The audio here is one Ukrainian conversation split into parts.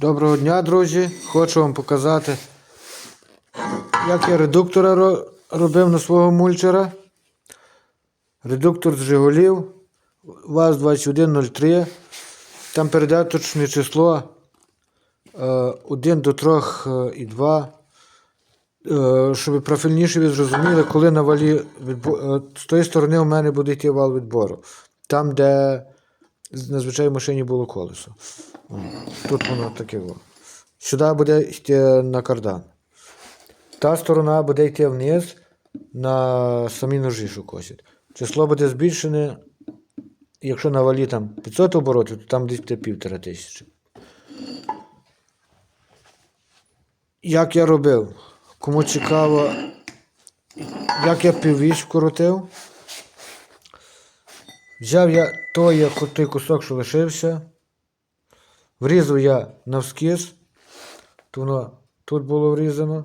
Доброго дня, друзі! Хочу вам показати, як я редуктора робив на свого мульчера. Редуктор з Жигулів ВАЗ-2103. Там передаточне число 1 до 3 і 2. Е, Щоб профільніше ви зрозуміли, коли на валі відбо- е, з тої сторони у мене буде йти вал відбору. Там, де на звичайній машині було колесо. Тут воно таке. Сюди буде йти на кардан. Та сторона буде йти вниз на самі ножі, що косять. Число буде збільшене, якщо на валі там 500 оборотів, то там десь півтора тисячі. Як я робив? Кому цікаво, як я піввіч вкоротив. Взяв я той, той кусок, що лишився. Врізав я навскіз. То воно тут було врізано.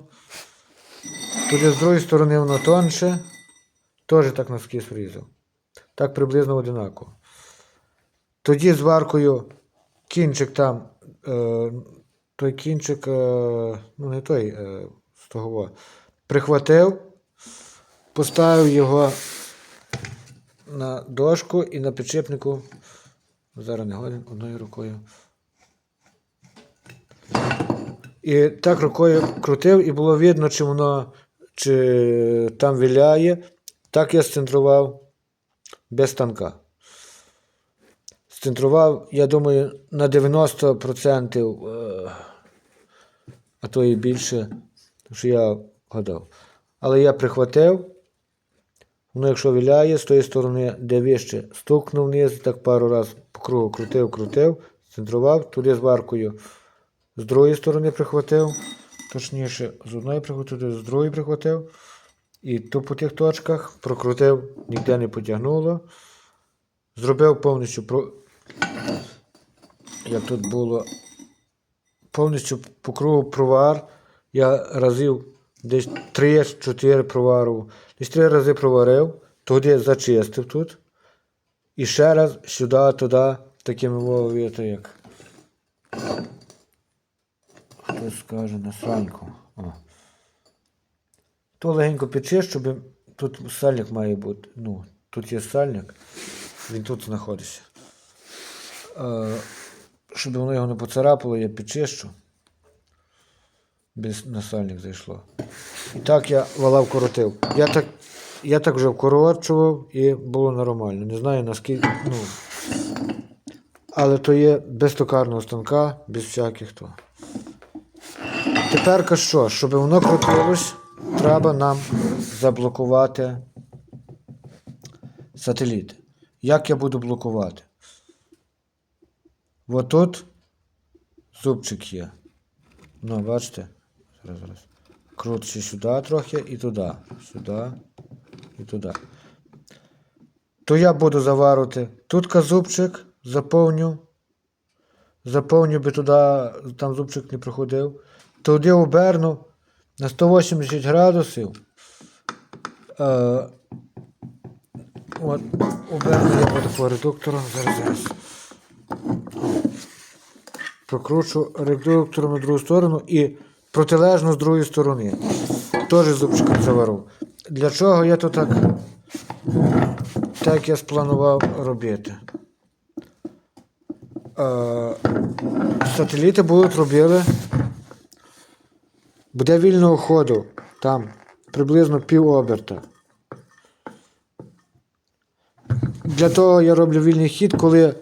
Тут з другої сторони воно тонше. Теж так навскіз врізав. Так приблизно одинаково. Тоді з кінчик там, е, той кінчик, е, ну не той, е, з прихватив, поставив його на дошку і на підшипнику. Зараз не годен одною рукою. І так рукою крутив, і було видно, чи воно чи там віляє. Так я сцентрував без станка. Сцентрував, я думаю, на 90%, е, а то і більше, що я гадав. Але я прихватив. Воно, якщо віляє, з тої сторони, де вище, стукнув вниз, так пару разів по кругу крутив, крутив, центрував, туди з варкою з другої сторони прихватив, точніше, з одної прихватив, з другої прихватив. І тут по тих точках прокрутив, ніде не потягнуло. Зробив повністю, про... як тут було, повністю по кругу провар. Я разів десь 3-4 проварив. Десь 3 рази проварив, туди зачистив тут. І ще раз сюди, туди, такими вовіто як. Хтось скаже на саньку. О. То легенько підчищу, тут сальник має бути. Ну, тут є сальник, він тут знаходиться. Е, щоб воно його не поцарапало, я підчищу. Без на сальник зайшло. І так я вала вкоротив. Я так, я так вже вкорочував і було нормально. Не знаю наскільки. Ну, але то є без токарного станка, без всяких то. Тепер що? Щоб воно крутилось, треба нам заблокувати сателіт. Як я буду блокувати? От тут зубчик є. Ну, бачите? Зараз, зараз. Крутиться сюди трохи і туди. Сюди і туди. То я буду заварити тут казубчик, заповню. Заповню би туди, там зубчик не проходив. Туди оберну на 180 градусів. Е, от, оберну я по такого редуктора. Зараз, зараз. Прокручу редуктором на другу сторону і протилежно з другої сторони. Теж зубчиком завару. Для чого я то так, так я спланував робити? Е, сателіти будуть робили. Буде вільного ходу там приблизно пів оберта. Для того я роблю вільний хід, коли е,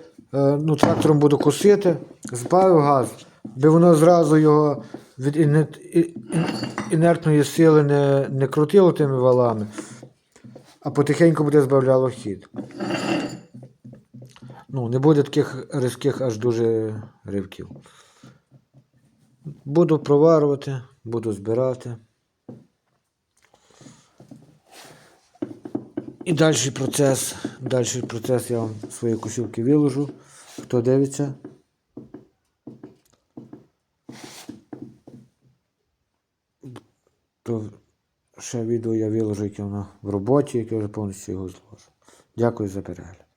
ну, трактором буду косити, збавив газ, би воно зразу його від інертної сили не, не крутило тими валами, а потихеньку буде збавляло хід. Ну, не буде таких різких аж дуже ривків. Буду проварювати, буду збирати. І далі процес, далі процес я вам свої косівки виложу. Хто дивиться. То ще відео я виложу, яке воно в роботі, яке вже повністю його зложу. Дякую за перегляд.